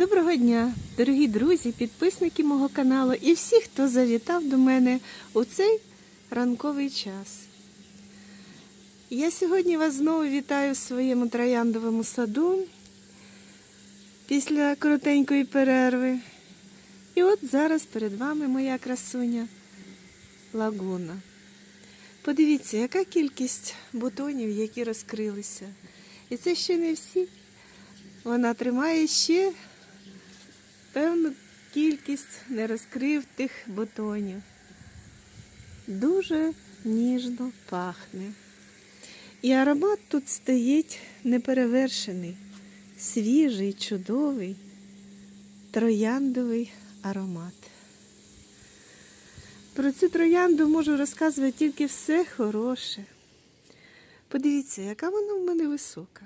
Доброго дня, дорогі друзі, підписники мого каналу і всі, хто завітав до мене у цей ранковий час. Я сьогодні вас знову вітаю в своєму трояндовому саду після коротенької перерви. І от зараз перед вами моя красуня лагуна. Подивіться, яка кількість бутонів, які розкрилися. І це ще не всі. Вона тримає ще певну кількість нерозкритих бутонів. Дуже ніжно пахне. І аромат тут стоїть неперевершений, свіжий, чудовий, трояндовий аромат. Про цю троянду можу розказувати тільки все хороше. Подивіться, яка вона в мене висока.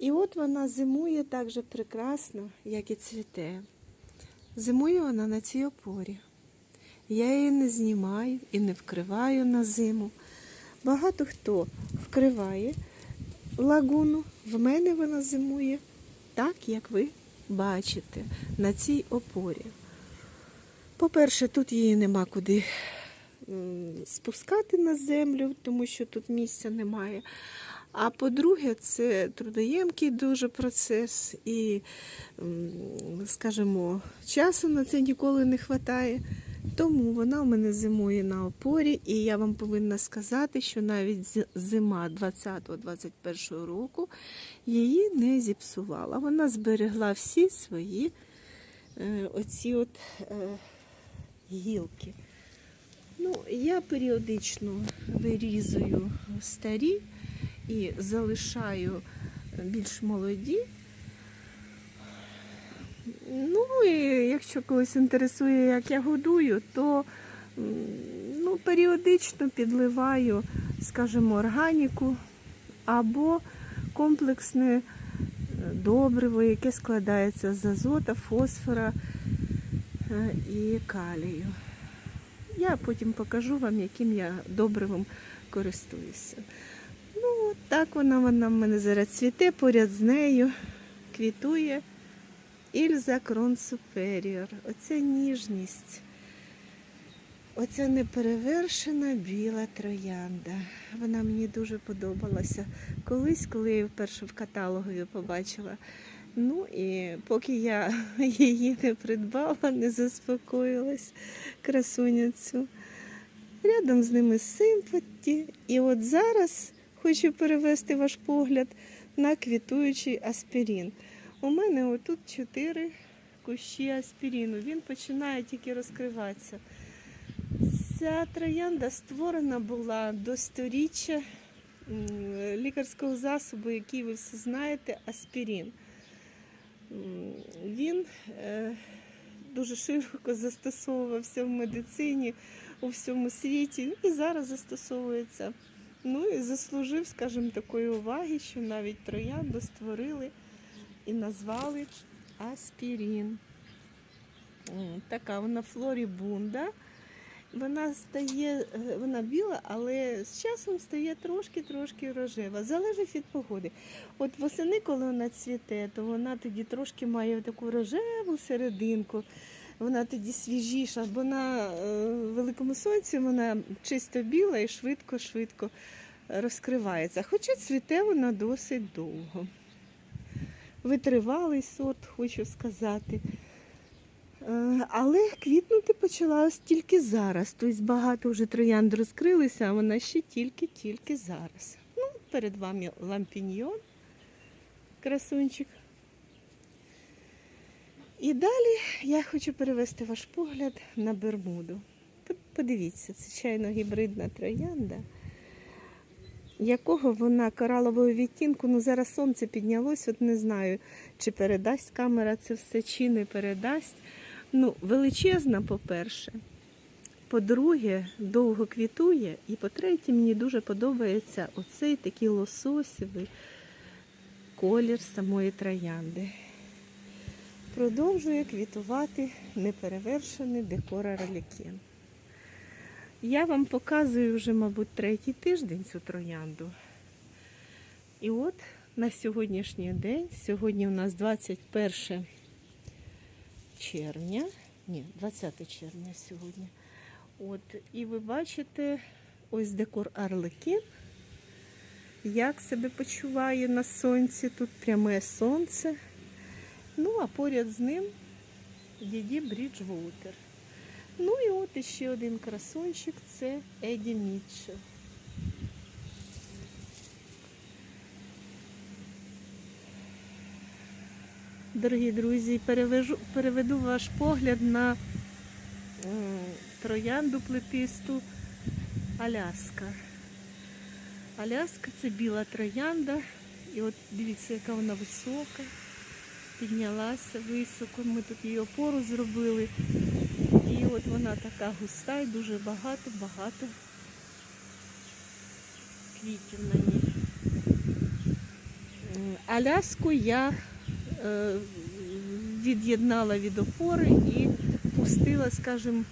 І от вона зимує так же прекрасно, як і цвіте. Зимує вона на цій опорі. Я її не знімаю і не вкриваю на зиму. Багато хто вкриває лагуну. В мене вона зимує так, як ви бачите, на цій опорі. По-перше, тут її нема куди спускати на землю, тому що тут місця немає. А по-друге, це трудоємкий дуже процес, і, скажімо, часу на це ніколи не вистачає. Тому вона у мене зимує на опорі, і я вам повинна сказати, що навіть зима 20-21 року її не зіпсувала. Вона зберегла всі свої е, оці от е, гілки. Ну, я періодично вирізую старі і залишаю більш молоді. Ну, і якщо когось інтересує, як я годую, то ну, періодично підливаю, скажімо, органіку або комплексне е, добриво, яке складається з азота, фосфора е, і калію. Я потім покажу вам, яким я добривом користуюся. Так вона, вона в мене зараз цвіте, поряд з нею квітує Ільза Крон Суперіор. Оця ніжність, оця неперевершена біла троянда. Вона мені дуже подобалася колись, коли я її вперше в каталогові побачила. Ну і поки я її не придбала, не заспокоїлась красуня цю. Рядом з ними симпаті. І от зараз хочу перевести ваш погляд на квітуючий аспірін. У мене отут чотири кущі аспіріну. Він починає тільки розкриватися. Ця троянда створена була до сторіччя лікарського засобу, який ви всі знаєте, аспірін. Він е, дуже широко застосовувався в медицині у всьому світі і зараз застосовується. Ну і заслужив, скажімо, такої уваги, що навіть троянду створили і назвали аспірін. Така вона флорібунда. Вона стає, е, вона біла, але з часом стає трошки-трошки рожева. Залежить від погоди. От восени, коли вона цвіте, то вона тоді трошки має таку рожеву серединку. Вона тоді свіжіша, бо на е, великому сонці вона чисто біла і швидко-швидко розкривається. Хоча цвіте вона досить довго. Витривалий сорт, хочу сказати. Е, Але квітнути почала ось тільки зараз. Тобто багато вже троянд розкрилися, а вона ще тільки-тільки зараз. Ну, перед вами лампіньйон, красунчик. І далі я хочу перевести ваш погляд на Бермуду. Подивіться, це чайно гібридна троянда, якого вона коралового відтінку, ну зараз сонце піднялось, от не знаю, чи передасть камера це все, чи не передасть. Ну, величезна, по-перше. По-друге, довго квітує. І по-третє, мені дуже подобається оцей такий лососєвий колір самої троянди. Продовжує квітувати неперевершений декор аралікен. Я вам показую вже, мабуть, третій тиждень цю троянду. І от на сьогоднішній день. Сьогодні у нас 21 червня. Ні, 20 червня сьогодні. От, і ви бачите ось декор Арлекін. Як себе почуває на сонці. Тут пряме сонце. Ну, а поряд з ним Діді Бріджвотер. Ну і от іще один красунчик це Еді Мітчелл. Дорогі друзі, перевежу, переведу ваш погляд на троянду плетисту Аляска. Аляска це біла троянда. І от дивіться, яка вона висока. Піднялася високо. Ми тут її опору зробили. І от вона така густа і дуже багато-багато квітів на ній. Аляску я е, від'єднала від опори і пустила, скажімо,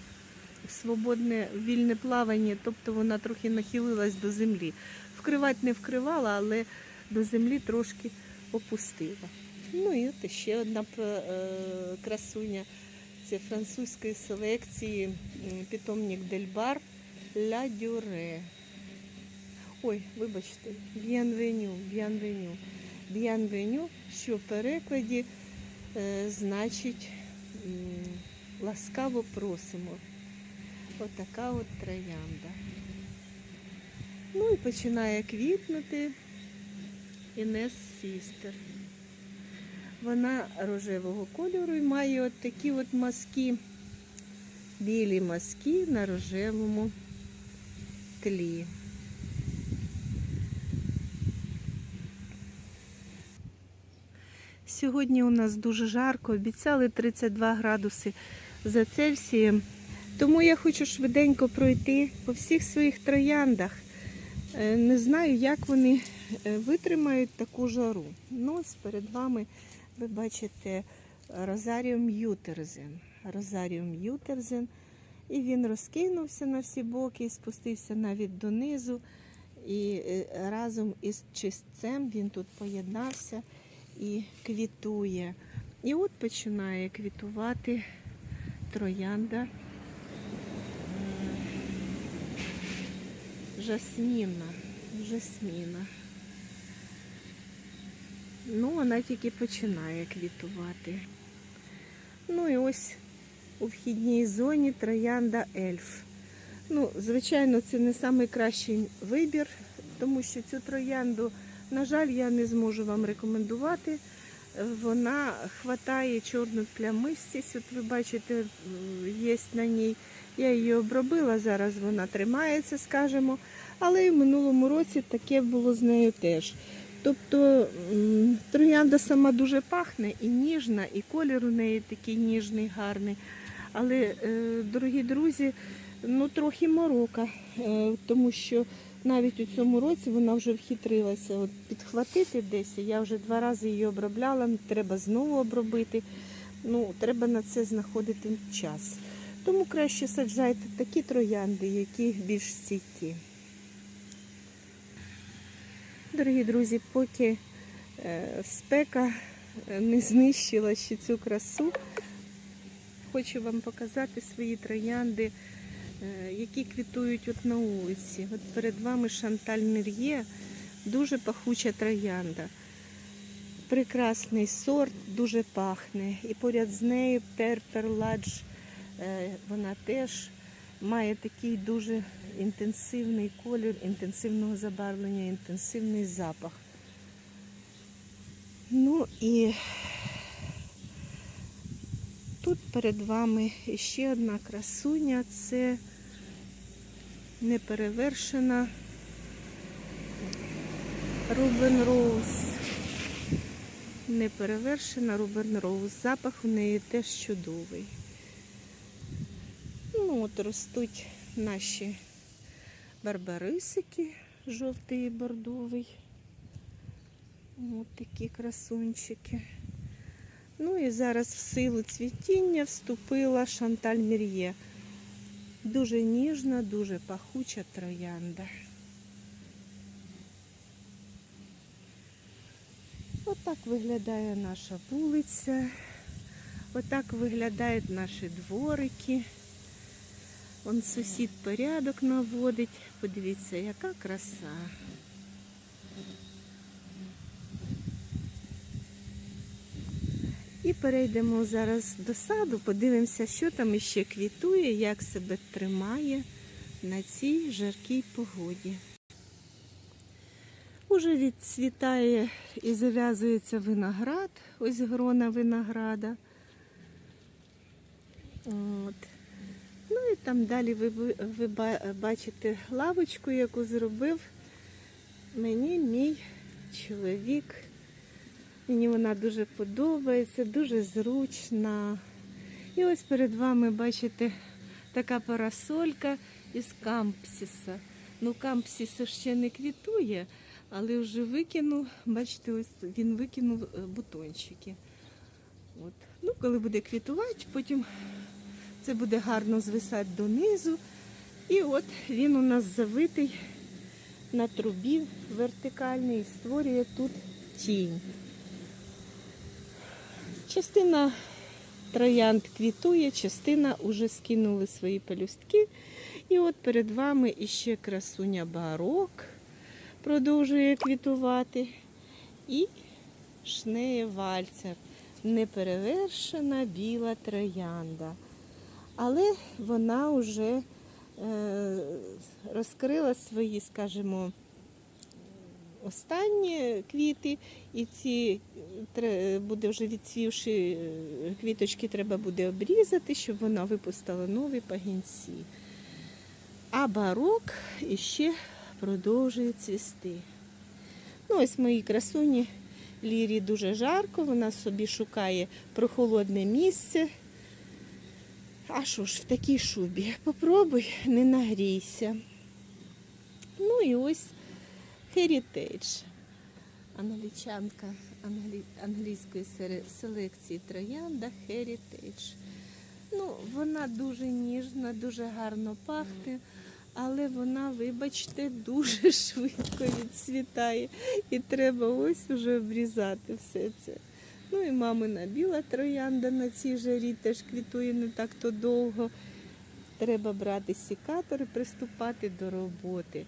в свободне вільне плавання, тобто вона трохи нахилилась до землі. Вкривати не вкривала, але до землі трошки опустила. Ну і от ще одна е, красуня. Це французької селекції питомник Дельбар Ля Дюре. Ой, вибачте, б'янвеню, б'янвеню. Б'янвеню, що в перекладі е, значить ласкаво просимо. Отака от троянда. Ну і починає квітнути Інес Сістер. Вона рожевого кольору і має от такі от мазки, білі мазки на рожевому тлі. Сьогодні у нас дуже жарко, обіцяли 32 градуси за Цельсієм. Тому я хочу швиденько пройти по всіх своїх трояндах. Е, Не знаю, як вони е, витримають таку жару. Ну, ось перед вами ви бачите Розаріум Ютерзен. Розаріум Ютерзен. І він розкинувся на всі боки, спустився навіть донизу. І е, разом із чистцем він тут поєднався і квітує. І от починає квітувати троянда жасміна. Жасміна. Ну, вона тільки починає квітувати. Ну і ось у вхідній зоні троянда ельф. Ну, звичайно, це не найкращий вибір, тому що цю троянду, на жаль, я не зможу вам рекомендувати. Вона хватає чорну плямистість. От ви бачите, є на ній. Я її обробила, зараз вона тримається, скажімо. Але і в минулому році таке було з нею теж. Тобто троянда сама дуже пахне і ніжна, і колір у неї такий ніжний, гарний. Але, е, дорогі друзі, ну трохи морока, е, тому що навіть у цьому році вона вже вхитрилася от, підхватити десь. Я вже два рази її обробляла, треба знову обробити. Ну, треба на це знаходити час. Тому краще саджайте такі троянди, які більш стійкі. Дорогі друзі, поки е, спека е, не знищила ще цю красу, хочу вам показати свої троянди, е, які квітують от на вулиці. От перед вами Шанталь Мір'є, дуже пахуча троянда. Прекрасний сорт, дуже пахне. І поряд з нею перперладж, вона теж має такий дуже інтенсивний колір, інтенсивного забарвлення, інтенсивний запах. Ну і тут перед вами ще одна красуня, це неперевершена Рубен Роуз. Неперевершена Рубен Роуз. Запах у неї теж чудовий. Ну, от ростуть наші барбарисики, жовтий і бордовий. Ось такі красунчики. Ну і зараз в силу цвітіння вступила Шанталь Мір'є. Дуже ніжна, дуже пахуча троянда. Отак виглядає наша вулиця. Отак виглядають наші дворики. Он сусід порядок наводить. Подивіться, яка краса. І перейдемо зараз до саду, подивимося, що там іще квітує, як себе тримає на цій жаркій погоді. Уже відцвітає і зав'язується виноград, ось грона винограда. От. Ну і там далі ви, ви- бачите лавочку, яку зробив мені мій чоловік. Мені вона дуже подобається, дуже зручна. І ось перед вами бачите така парасолька із кампсіса. Ну, кампсіс ще не квітує, але вже викинув, бачите, ось він викинув е, бутончики. От. Ну, коли буде квітувати, потім це буде гарно звисати донизу. І от він у нас завитий на трубі вертикальний і створює тут тінь. Частина троянд квітує, частина вже скинули свої пелюстки. І от перед вами іще красуня барок продовжує квітувати. І шнеє вальцер. Неперевершена біла троянда. Але вона вже е, розкрила свої, скажімо, останні квіти, і ці буде вже відцвівши е, квіточки, треба буде обрізати, щоб вона випустила нові пагінці. А барок іще продовжує цвісти. Ну, ось мої красуні Лірі дуже жарко, вона собі шукає прохолодне місце. А що ж в такій шубі? Попробуй, не нагрійся. Ну і ось Heritage. Англічанка англі... англійської селекції троянда Heritage. Ну, вона дуже ніжна, дуже гарно пахне, але вона, вибачте, дуже швидко відцвітає. І треба ось уже обрізати все це. Ну і мамина біла троянда на цій жарі теж квітує не так то довго. Треба брати сікатор і приступати до роботи.